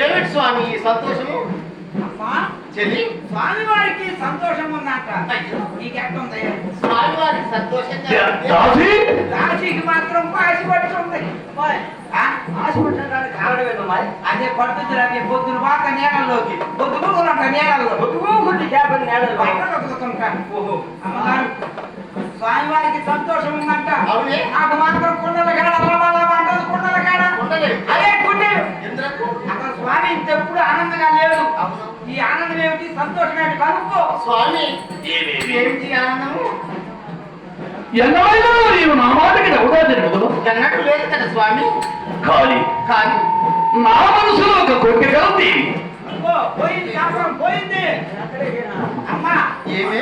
ఏమిటి స్వామి ఈ సంతోషము? చెల్లి. స్వామి వారికి సంతోషం ఉందంట నీకెట్టుందయ్యా స్వామి వారికి సంతోషంగా రాశికి మాత్రం ఆశపడి ఉంది. ఆశపడడానికి ఆడవేను మరి? అదే పడుతుందిరా నీ పొద్దున పాక నేలల్లోకి. పొద్దు పూకులంట నేలలో పొద్దు పూకుంటే చేపల నేలలో స్వామివారికి సంతోషం ఉందంట. నాకు మాత్రం ఇంకెప్పుడు ఆనందంగా లేదు. ఈ ఆనందం ఏమిటి? సంతోషం ఏమిటి? కనుక్కో. స్వామి. ఏమేమి ఏమిటి ఆనందము? ఎన్నమైనా నీవు నా మాటకి నవ్వుగా తిరుగుదు ఎన్నట్టు లేదు కదా స్వామి. కానీ కానీ నా మనసులో ఒక కోరిక ఉంది అబ్బో, పోయింది కాపురం పోయింది. అమ్మా ఏమే